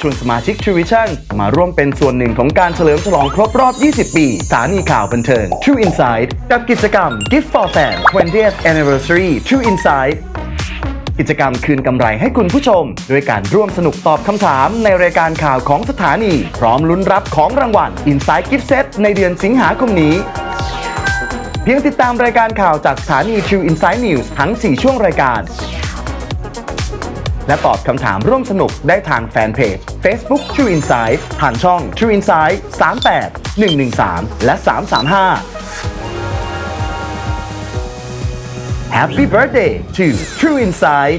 ชวนสมาชิก True Vision มาร่วมเป็นส่วนหนึ่งของการเฉลิมฉลองครบรอบ 20 ปีสถานีข่าวบันเทิง True Insight กับกิจกรรม Gift for Fan 20th Anniversary True Insight กิจกรรมคืนกำไรให้คุณผู้ชม ด้วยการร่วมสนุกตอบคำถามในรายการข่าวของสถานี พร้อมลุ้นรับของรางวัล Insight Gift Set ในเดือนสิงหาคมนี้ เพียงติดตามรายการข่าวจากสถานี True Insight News ทั้ง 4 ช่วงรายการ และตอบคำถามร่วมสนุกได้ทางแฟนเพจ Facebook True Insight ผ่านช่อง True Insight 38 113 และ 335 Happy birthday to True Insight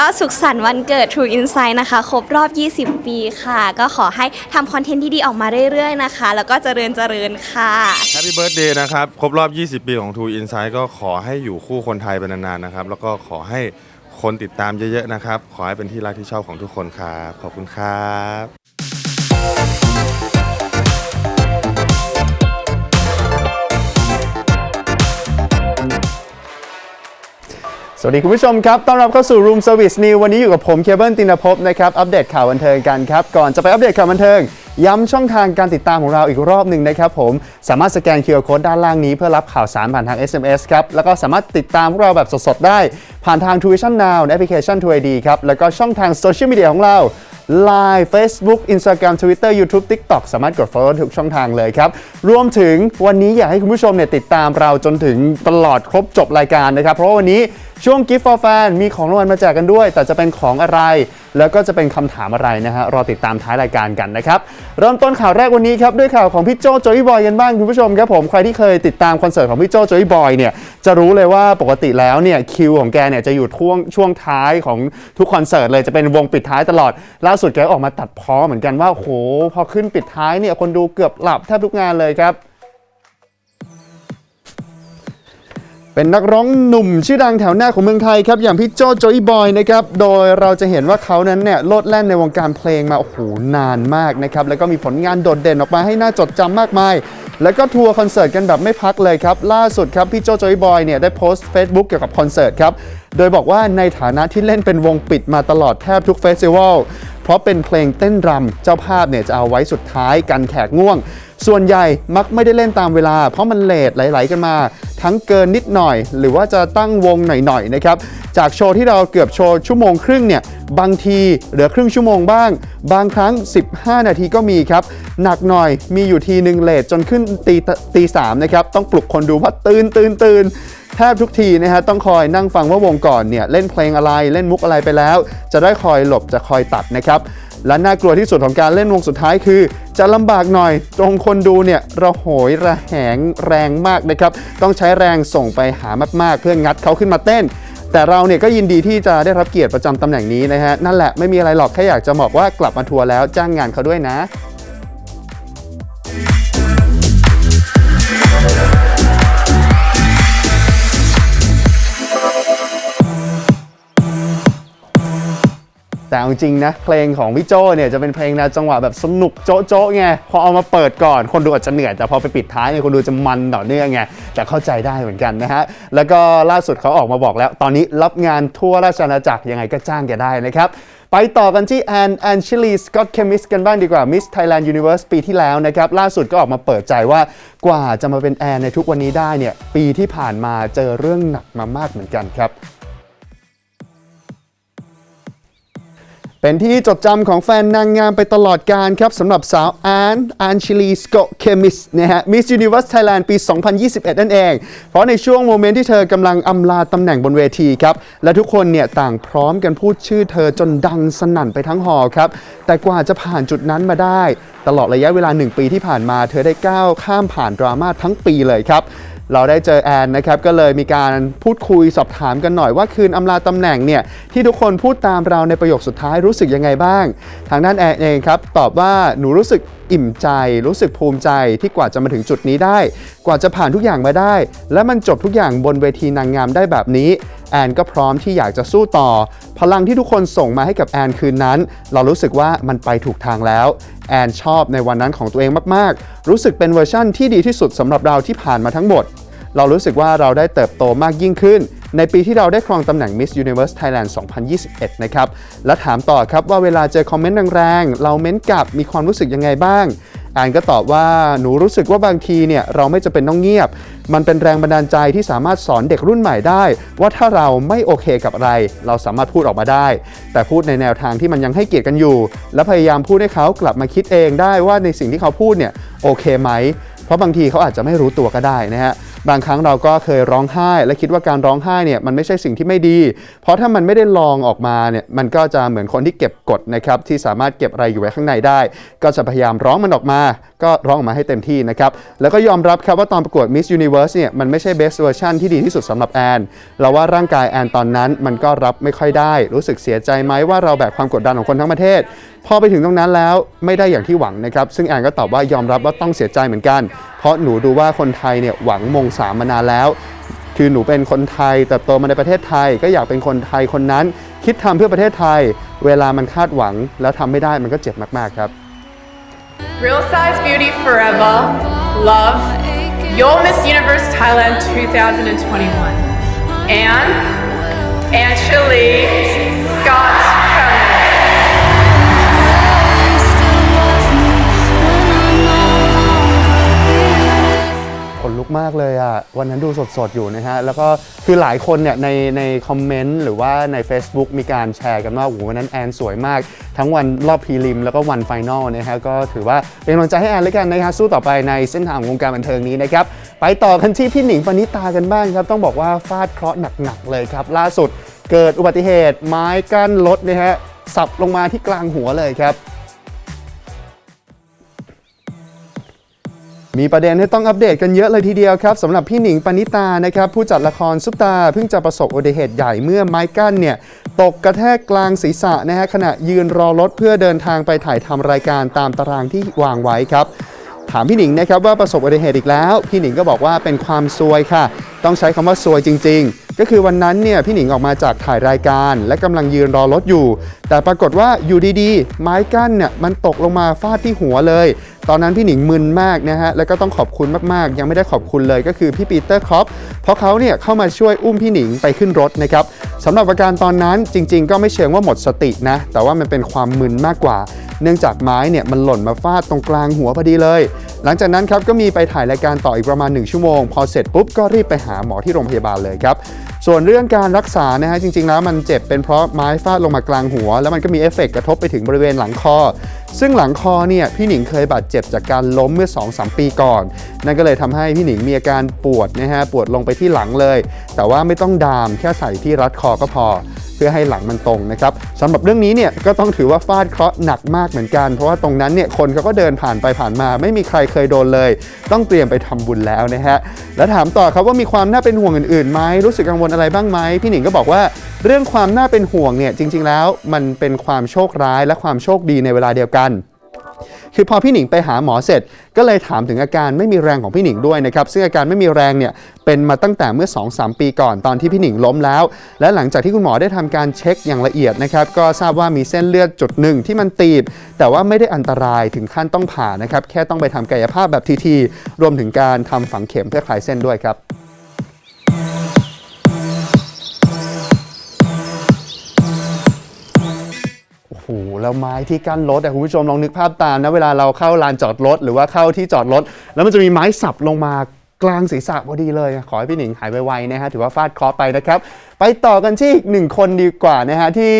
ก็สุขสันต์วันเกิด True Insight นะคะ ครบรอบ 20 ปีค่ะ ก็ขอให้ทำคอนเทนต์ดีๆ ออกมาเรื่อยๆ นะคะ แล้วก็เจริญเจริญค่ะ Happy Birthday นะครับ ครบรอบ 20 ปีของ True Insight ก็ขอให้อยู่คู่คนไทยไปนานๆ นะครับ แล้วก็ขอให้คนติดตามเยอะๆ นะครับ ขอให้เป็นที่รักที่ชอบของทุกคนครับ ขอบคุณครับ วัสดีคุณผู้ชมครับ ต้อนรับเข้าสู่ Room Service New วันนี้อยู่กับผมเคเบิลตินภพนะครับ อัปเดตข่าวบันเทิงกันครับ ก่อนจะไปอัปเดตข่าวบันเทิง ย้ำช่องทางการติดตามของเราอีกรอบหนึ่งนะครับผม สามารถสแกน QR Code ด้านล่างนี้เพื่อรับข่าวสารผ่านทาง SMS ครับ แล้วก็สามารถติดตามพวกเราแบบสดๆ ได้ ผ่านทาง t u i t i o n Now ในแอปพลิเคชัน t u ID ครับ แล้วก็ช่องทางโซเชียลมีเดียของเรา Line Facebook Instagram Twitter YouTube TikTok สามารถกด follow ทุกช่องทางเลยครับ รวมถึงวันนี้อยากให้คุณผู้ชมเนี่ยติดตามเราจนถึงตลอดครบจบรายการนะครับ เพราะวันนี้ช่วง Gift for Fan มีของรางวัลมาแจกกันด้วย แต่จะเป็นของอะไร แล้วก็จะเป็นคำถามอะไรนะฮะรอติดตามท้ายรายการกันนะครับ เริ่มต้นข่าวแรกวันนี้ครับ ด้วยข่าวของพี่โจโจยบอยกันบ้างคุณผู้ชมครับผมใครที่เคยติดตามคอนเสิร์ตของพี่โจโจยบอยเนี่ยจะรู้เลยว่าปกติแล้วเนี่ยคิวของแกเนี่ยจะอยู่ช่วงช่วงท้ายของทุกคอนเสิร์ตเลยจะเป็นวงปิดท้ายตลอดล่าสุดแกออกมาตัดพ้อเหมือนกันว่าโหพอขึ้นปิดท้ายเนี่ยคนดูเกือบหลับแทบทุกงานเลยครับ เป็นนักร้องหนุ่มชื่อดังแถวหน้าของเมืองไทยครับ อย่างพี่โจโจยบอยนะครับ โดยเราจะเห็นว่าเขานั้นเนี่ยโลดแล่นในวงการเพลงมาโอ้โหนานมากนะครับ แล้วก็มีผลงานโดดเด่นออกมาให้น่าจดจำมากมายแล้วก็ทัวร์คอนเสิร์ตกันแบบไม่พักเลยครับ ล่าสุดครับ พี่โจโจอยบอยเนี่ยได้โพสต์ Facebook เกี่ยวกับคอนเสิร์ตครับ โดยบอกว่าในฐานะที่เล่นเป็นวงปิดมาตลอดแทบทุกเฟสติวัลเพราะเป็นเพลงเต้นรำเจ้าภาพเนี่ยจะเอาไว้สุดท้ายกันแขกง่วง ส่วนใหญ่มักไม่ได้เล่นตามเวลา เพราะมันเลทไหลๆกันมา ทั้งเกินนิดหน่อย หรือว่าจะตั้งวงหน่อยๆนะครับจากโชว์ที่เราเกือบโชว์ชั่วโมงครึ่งเนี่ยบางทีเหลือครึ่งชั่วโมงบ้าง บางครั้ง 15 นาทีก็มีครับ หนักหน่อยมีอยู่ทีหนึ่งเลทจนขึ้นตีตีสามนะครับต้องปลุกคนดูว่าตื่นตื่นตื่น แทบทุกทีนะฮะต้องคอยนั่งฟังว่าวงก่อนเนี่ยเล่นเพลงอะไรเล่นมุกอะไรไปแล้ว จะได้คอยหลบจะคอยตัดนะครับและน่ากลัวที่สุดของการเล่นวงสุดท้ายคือ จะลำบากหน่อย ตรงคนดูเนี่ยระโหยระแหงแรงมากนะครับ ต้องใช้แรงส่งไปหามากๆ เพื่องัดเขาขึ้นมาเต้น แต่เราเนี่ยก็ยินดีที่จะได้รับเกียรติประจำตำแหน่งนี้นะฮะ นั่นแหละไม่มีอะไรหรอกแค่อยากจะบอกว่ากลับมาทัวร์แล้วจ้างงานเขาด้วยนะ แต่จริงนะ เพลงของพี่โจเนี่ยจะเป็นเพลงแนวจังหวะแบบสนุกโจ๊ะโจ๊ะไงพอเอามาเปิดก่อนคนดูอาจจะเหนื่อย แต่พอไปปิดท้ายเนี่ยคนดูจะมันต่อเนื่องไงแต่เข้าใจได้เหมือนกันนะฮะแล้วก็ล่าสุดเขาออกมาบอกแล้ว ตอนนี้รับงานทั่วราชอาณาจักรยังไงก็จ้างแกได้นะครับไปต่อกันที่แอนแอนชิลีสกอตเคมิสกันบ้างดีกว่ามิสไทยแลนด์ยูนิเวอร์สปีที่แล้วนะครับล่าสุดก็ออกมาเปิดใจว่ากว่าจะมาเป็นแอนในทุกวันนี้ได้เนี่ยปีที่ผ่านมาเจอเรื่องหนักมามากเหมือนกันครับ เป็นที่จดจำของแฟนนางงามไปตลอดการครับสำหรับสาวแอนอันชิลีสโกเคมิสนะฮะมิสยูนิเวอร์สไทยแลนด์ปี 2021 นั่นเอง เพราะในช่วงโมเมนต์ที่เธอกำลังอำลาตำแหน่งบนเวทีครับ และทุกคนเนี่ยต่างพร้อมกันพูดชื่อเธอจนดังสนั่นไปทั้งหอครับ แต่กว่าจะผ่านจุดนั้นมาได้ ตลอดระยะเวลา 1 ปีที่ผ่านมา เธอได้ก้าวข้ามผ่านดราม่าทั้งปีเลยครับ เราได้เจอแอนนะครับก็เลยมีการพูดคุยสอบถามกันหน่อยว่าคืนอำลาตำแหน่งเนี่ยที่ทุกคนพูดตามเราในประโยคสุดท้ายรู้สึกยังไงบ้าง ทางด้านแอนเองครับตอบว่าหนูรู้สึกอิ่มใจ รู้สึกภูมิใจที่กว่าจะมาถึงจุดนี้ได้ กว่าจะผ่านทุกอย่างมาได้ และมันจบทุกอย่างบนเวทีนางงามได้แบบนี้ แอนก็พร้อมที่อยากจะสู้ต่อ พลังที่ทุกคนส่งมาให้กับแอนคืนนั้น เรารู้สึกว่ามันไปถูกทางแล้วแอนชอบในวันนั้นของตัวเองมากๆ รู้สึกเป็นเวอร์ชั่นที่ดีที่สุดสำหรับเราที่ผ่านมาทั้งหมด เรารู้สึกว่าเราได้เติบโตมากยิ่งขึ้น ในปีที่เราได้ครองตำแหน่ง Miss Universe Thailand 2021 นะครับ และถามต่อครับว่าเวลาเจอคอมเมนต์แรงๆ เราเม้นกลับมีความรู้สึกยังไงบ้าง แอนก็ตอบว่าหนูรู้สึกว่าบางทีเนี่ยเราไม่จะเป็นต้องเงียบ มันเป็นแรงบันดาลใจที่สามารถสอนเด็กรุ่นใหม่ได้ ว่าถ้าเราไม่โอเคกับอะไร เราสามารถพูดออกมาได้ แต่พูดในแนวทางที่มันยังให้เกียรติกันอยู่ และพยายามพูดให้เขากลับมาคิดเองได้ว่าในสิ่งที่เขาพูดเนี่ยโอเคไหมเพราะบางทีเขาอาจจะไม่รู้ตัวก็ได้นะฮะ บางครั้งเราก็เคยร้องไห้ และคิดว่าการร้องไห้เนี่ยมันไม่ใช่สิ่งที่ไม่ดี เพราะถ้ามันไม่ได้ลองออกมาเนี่ยมันก็จะเหมือนคนที่เก็บกดนะครับที่สามารถเก็บอะไรอยู่ไว้ข้างในได้ ก็จะพยายามร้องมันออกมา ก็ร้องออกมาให้เต็มที่นะครับแล้วก็ยอมรับครับว่าตอนประกวด Miss Universe เนี่ยมันไม่ใช่ best version ที่ดีที่สุดสำหรับแอนเราว่าร่างกายแอนตอนนั้นมันก็รับไม่ค่อยได้ รู้สึกเสียใจไหมว่าเราแบกความกดดันของคนทั้งประเทศ พอไปถึงตรงนั้นแล้วไม่ได้อย่างที่หวังนะครับ ซึ่งแอนก็ตอบว่ายอมรับว่าต้องเสียใจเหมือนกัน เพราะหนูดูว่าคนไทยเนี่ยหวังมงสามมานานแล้ว คือหนูเป็นคนไทยเติบโตมาในประเทศไทย ก็อยากเป็นคนไทยคนนั้น คิดทำเพื่อประเทศไทย เวลามันคาดหวังแล้วทำไม่ได้มันก็เจ็บมากๆครับ Real Size Beauty Forever, Love, Your Miss Universe Thailand 2021. Anne, Angelie, Scott มากเลยอะวันนั้นดูสดๆอยู่นะฮะแล้วก็คือหลายคนเนี่ยในในคอมเมนต์หรือว่าใน Facebook มีการแชร์กันว่าโอ้โหวันนั้นแอนสวยมาก ทั้งวันรอบพรีลิมแล้วก็วันไฟนอลนะฮะก็ถือว่าเป็นกำลังใจให้แอนแล้วกันนะฮะสู้ต่อไปในเส้นทางของวงการบันเทิงนี้นะครับไปต่อกันที่พี่หนิงปณิตากันบ้างครับ ต้องบอกว่าฟาดเคราะห์หนักๆเลยครับ ล่าสุดเกิดอุบัติเหตุไม้กั้นรถนะฮะสับลงมาที่กลางหัวเลยครับ มีประเด็นให้ต้องอัปเดตกันเยอะเลยทีเดียวครับสำหรับพี่หนิงปณิตานะครับผู้จัดละครซุปตาเพิ่งจะประสบอุบัติเหตุใหญ่เมื่อไม้กั้นเนี่ยตกกระแทกกลางศีรษะนะฮะขณะยืนรอรถเพื่อเดินทางไปถ่ายทำรายการตามตารางที่วางไว้ครับถามพี่หนิงนะครับว่าประสบอุบัติเหตุอีกแล้ว พี่หนิงก็บอกว่าเป็นความซวยค่ะ ต้องใช้คำว่าซวยจริง ๆ ก็คือวันนั้นเนี่ยพี่หนิงออกมาจากถ่ายรายการ และกำลังยืนรอรถอยู่ แต่ปรากฏว่าอยู่ดีๆ ไม้กั้นเนี่ยมันตกลงมาฟาดที่หัวเลย ตอนนั้นพี่หนิงมึนมากนะฮะแล้วก็ต้องขอบคุณมากๆ ยังไม่ได้ขอบคุณเลยก็คือพี่ปีเตอร์ครอปเพราะเขาเนี่ยเข้ามาช่วยอุ้มพี่หนิงไปขึ้นรถนะครับสำหรับอาการตอนนั้นจริง ๆ ก็ไม่เชิงว่าหมดสตินะแต่ว่ามันเป็นความมึนมากกว่า เนื่องจากไม้เนี่ยมันหล่นมาฟาดตรงกลางหัวพอดีเลย หลังจากนั้นครับก็มีไปถ่ายรายการต่ออีกประมาณ 1 ชั่วโมง พอเสร็จปุ๊บก็รีบไปหาหมอที่โรงพยาบาลเลยครับส่วนเรื่องการรักษานะฮะจริง ๆ แล้วมันเจ็บเป็นเพราะไม้ฟาดลงมากลางหัว แล้วมันก็มีเอฟเฟกต์กระทบไปถึงบริเวณหลังคอ ซึ่งหลังคอเนี่ยพี่หนิงเคยบาดเจ็บจากการล้มเมื่อ2-3ปีก่อน นั่นก็เลยทำให้พี่หนิงมีอาการปวดนะฮะปวดลงไปที่หลังเลย แต่ว่าไม่ต้องดามแค่ใส่ที่รัดคอก็พอ เพื่อให้หลังมันตรงนะครับสำหรับเรื่องนี้เนี่ยก็ต้องถือว่าฟาดเคราะห์หนักมากเหมือนกัน เพราะว่าตรงนั้นเนี่ยคนเขาก็เดินผ่านไปผ่านมา ไม่มีใครเคยโดนเลย ต้องเตรียมไปทำบุญแล้วนะฮะแล้วถามต่อครับว่ามีความน่าเป็นห่วงอื่นๆไหมรู้สึกกังวลอะไรบ้างไหมพี่หนิงก็บอกว่าเรื่องความน่าเป็นห่วงเนี่ยจริง ๆ แล้วมันเป็นความโชคร้ายและความโชคดีในเวลาเดียวกัน คือพอพี่หนิงไปหาหมอเสร็จ ก็เลยถามถึงอาการไม่มีแรงของพี่หนิงด้วยนะครับซึ่งอาการไม่มีแรงเนี่ยเป็นมาตั้งแต่เมื่อ 2-3 ปีก่อนตอนที่พี่หนิงล้มแล้ว และหลังจากที่คุณหมอได้ทำการเช็คอย่างละเอียดนะครับก็ทราบว่ามีเส้นเลือดจุดหนึ่งที่มันตีบ แต่ว่าไม่ได้อันตรายถึงขั้นต้องผ่านะครับแค่ต้องไปทำกายภาพแบบทีๆรวมถึงการทำฝังเข็มเพื่อคลายเส้นด้วยครับ หแล้วไม้ที่กั้นรถอะคุณผู้ชมลองนึกภาพตามนะเวลาเราเข้าลานจอดรถ หรือว่าเข้าที่จอดรถ แล้วมันจะมีไม้สับลงมากลางศีรษะพอดีเลย ขอให้พี่หนิงหายไวๆนะฮะถือว่าฟาดเคราะห์ไปนะครับ ไปต่อกันที่อีกหนึ่งคนดีกว่านะฮะที่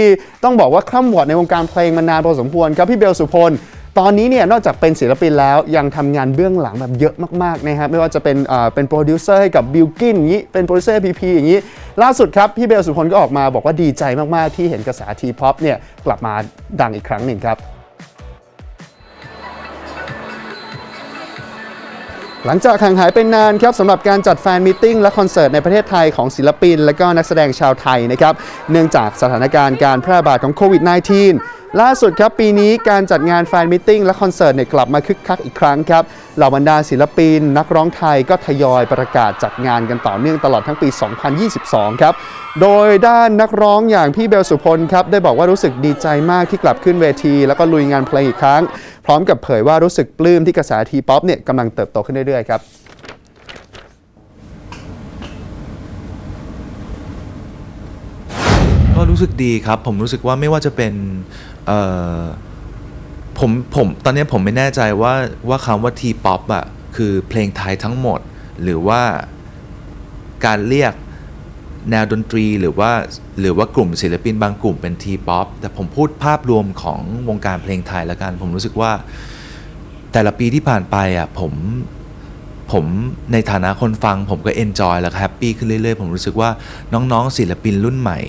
ต้องบอกว่าคร่ำวอดในวงการเพลงมานานพอสมควรครับพี่เบลสุพล ตอนนี้เนี่ยนอกจากเป็นศิลปินแล้วยังทำงานเบื้องหลังแบบเยอะมากๆนะฮะไม่ว่าจะเป็นเอ่อเป็นโปรดิวเซอร์ให้กับบิลกินอย่างนี้เป็นโปรดิวเซอร์พีพีอย่างนี้ ล่าสุดครับ พี่เบลสุพลก็ออกมาบอกว่าดีใจมากๆ ที่เห็นกระแสทีพ็อปเนี่ยกลับมาดังอีกครั้งหนึ่งครับหลังจากห่างหายไปนานครับสำหรับการจัดแฟนมิทติ้งและคอนเสิร์ตในประเทศไทยของศิลปิน และก็นักแสดงชาวไทยนะครับเนื่องจากสถานการณ์การแพร่ระบาดของโควิด -19 ล่าสุดครับปีนี้การจัดงานแฟนมิทติ้งและคอนเสิร์ตเนี่ยกลับมาคึกคักอีกครั้งครับเหล่าบรรดาศิลปิน นักร้องไทยก็ทยอยประกาศจัดงานกันต่อเนื่องตลอดทั้งปี 2022 ครับ โดยด้านนักร้องอย่างพี่เบลสุพลครับ ได้บอกว่ารู้สึกดีใจมากที่กลับขึ้นเวที แล้วก็ลุยงานเพลงอีกครั้ง พร้อมกับเผยว่ารู้สึกปลื้มที่กระแสทีป๊อปเนี่ยกำลังเติบโตขึ้นเรื่อยๆครับ รู้สึกดีครับ ผมรู้สึกว่าไม่ว่าจะเป็นผมผมตอนนี้ผมไม่แน่ใจว่าว่าคำว่าทีป๊อปอะคือเพลงไทยทั้งหมด หรือว่าการเรียกแนวดนตรีหรือว่าหรือว่ากลุ่มศิลปินบางกลุ่มเป็นทีป๊อปแต่ผมพูดภาพรวมของวงการเพลงไทยล้วกัน ผมรู้สึกว่าแต่ละปีที่ผ่านไปอะผม ผมในฐานะคนฟังผมก็เอนจอยแล้วแฮปปี้ขึ้นเรื่อยๆ ผมรู้สึกว่าน้องๆ ศิลปินรุ่นใหม่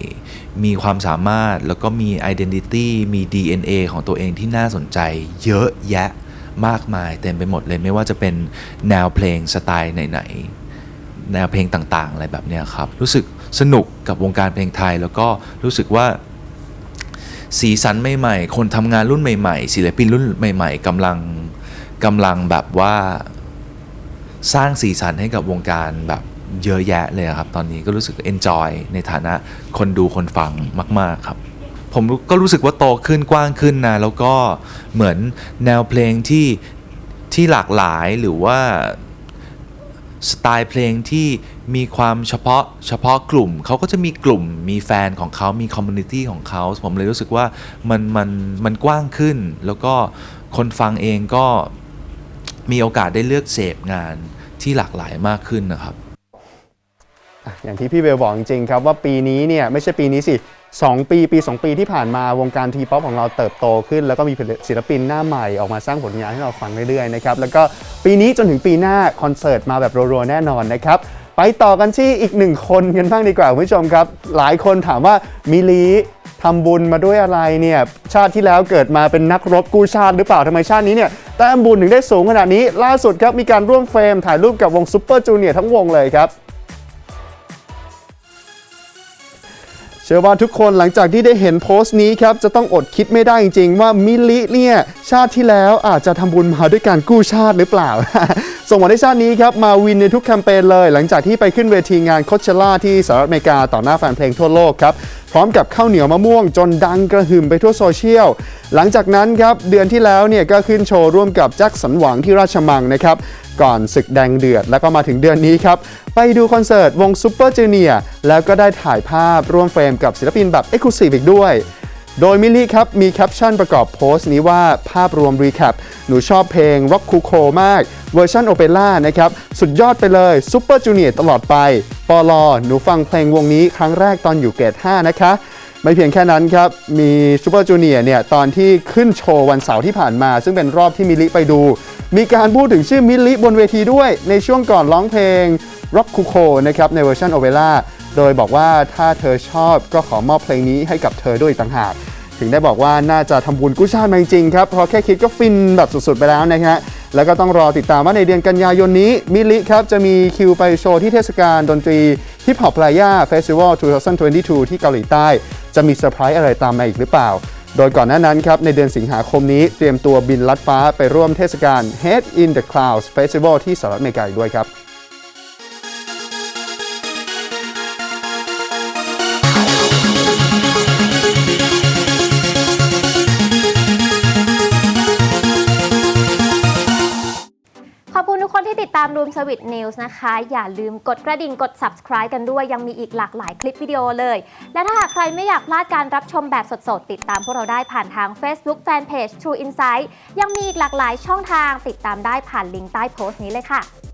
มีความสามารถแล้วก็มี Identity มี DNA ของตัวเองที่น่าสนใจเยอะแยะมากมายเต็มไปหมดเลยไม่ว่าจะเป็นแนวเพลงสไตล์ไหนๆ แนวเพลงต่างๆ อะไรแบบเนี้ยครับ รู้สึกสนุกกับวงการเพลงไทย แล้วก็รู้สึกว่าสีสันใหม่ๆ คนทำงานรุ่นใหม่ ๆ ศิลปินรุ่นใหม่ ๆกำลังกำลังแบบว่า สร้างสีสันให้กับวงการแบบเยอะแยะเลยครับ ตอนนี้ก็รู้สึก enjoy ในฐานะคนดูคนฟังมาก ๆ ครับ ผมก็รู้สึกว่าโตขึ้นกว้างขึ้นนะ แล้วก็เหมือนแนวเพลงที่ที่หลากหลายหรือว่าสไตล์เพลงที่มีความเฉพาะเฉพาะกลุ่ม เขาก็จะมีกลุ่มมีแฟนของเขามีคอมมูนิตี้ของเขา ผมเลยรู้สึกว่ามันมันมันกว้างขึ้น แล้วก็คนฟังเองก็มีโอกาสได้เลือกเสพงาน ที่หลากหลายมากขึ้นนะครับอย่างที่พี่เบลบอกจริงๆครับว่าปีนี้เนี่ยไม่ใช่ปีนี้สิ 2 ปีปี 2 ปีที่ผ่านมาวงการทีป๊อปของเราเติบโตขึ้น แล้วก็มีศิลปินหน้าใหม่ออกมาสร้างผลงานให้เราฟังเรื่อยๆนะครับแล้วก็ปีนี้จนถึงปีหน้าคอนเสิร์ตมาแบบรัวๆแน่นอนนะครับ ไปต่อกันที่อีกหนึ่งคนกันบ้างดีกว่าคุณผู้ชมครับ หลายคนถามว่ามิลีทำบุญมาด้วยอะไรเนี่ยชาติที่แล้วเกิดมาเป็นนักรบกู้ชาติหรือเปล่าทำไมชาตินี้เนี่ยแต้มบุญถึงได้สูงขนาดนี้ ล่าสุดครับมีการร่วมเฟรมถ่ายรูปกับวงซูเปอร์จูเนียร์ทั้งวงเลยครับเชื่อว่าทุกคนหลังจากที่ได้เห็นโพสต์นี้ครับ จะต้องอดคิดไม่ได้จริง ๆ ว่ามิลลิเนี่ย ชาติที่แล้วอาจจะทำบุญมาด้วยการกู้ชาติหรือเปล่า ส่งมาในชาตินี้ครับมาวินในทุกแคมเปญเลย หลังจากที่ไปขึ้นเวทีงานโคเชล่าที่สหรัฐอเมริกาต่อหน้าแฟนเพลงทั่วโลกครับพร้อมกับข้าวเหนียวมะม่วงจนดังกระหึ่มไปทั่วโซเชียล หลังจากนั้นครับเดือนที่แล้วเนี่ยก็ขึ้นโชว์ร่วมกับแจ็คสันหวังที่ราชมังนะครับก่อนศึกแดงเดือด แล้วก็มาถึงเดือนนี้ครับ ไปดูคอนเสิร์ตวงซูเปอร์จูเนียร์แล้วก็ได้ถ่ายภาพร่วมเฟรมกับศิลปินแบบเอ็กซ์คลูซีฟอีกด้วยโดยมิลลี่ครับมีแคปชั่นประกอบโพสต์นี้ว่าภาพรวมรีแคปหนูชอบเพลง Rock Cool มาก เวอร์ชันโอเปร่านะครับ สุดยอดไปเลยซูเปอร์จูเนียร์ตลอดไป ปอลอหนูฟังเพลงวงนี้ครั้งแรกตอนอยู่เกรด5 นะคะ ไม่เพียงแค่นั้นครับ มีซูเปอร์จูเนียร์เนี่ยตอนที่ขึ้นโชว์วันเสาร์ที่ผ่านมา ซึ่งเป็นรอบที่มิลิไปดู มีการพูดถึงชื่อมิลิบนเวทีด้วย ในช่วงก่อนร้องเพลง Rock c o o c o นะครับในเวอร์ชันโอเปร่าโดยบอกว่าถ้าเธอชอบก็ขอมอบเพลงนี้ให้กับเธอด้วยต่างหากถึงได้บอกว่าน่าจะทำบุญกู้ชาติมาจริงๆครับเพราะแค่คิดก็ฟินแบบสุดๆไปแล้วนะฮะ แล้วก็ต้องรอติดตามว่าในเดือนกันยายนนี้มิลิครับจะมีคิวไปโชว์ที่เทศกาลดนตรีฮิปฮอปพลายาเฟสติวัล2022 ที่เกาหลีใต้ จะมีเซอร์ไพรส์อะไรตามมาอีกหรือเปล่า โดยก่อนหน้านั้นครับในเดือนสิงหาคมนี้เตรียมตัวบินลัดฟ้าไปร่วมเทศกาล Head in the Clouds Festival ที่สหรัฐอเมริกาด้วยครับ คนที่ติตาม Room Service News นะคะ อย่าลืมกดกระดิ่งกด subscribe กันด้วยยังมีอีกหลากหลายคลิปวิดีโอเลย และถ้าหากใครไม่อยากพลาดการรับชมแบบสดๆ ติดตามพวกเราได้ผ่านทาง Facebook Fanpage True Insight ยังมีอีกหลากหลายช่องทางติดตามได้ผ่านลิงก์ใต้โพสต์นี้เลยค่ะ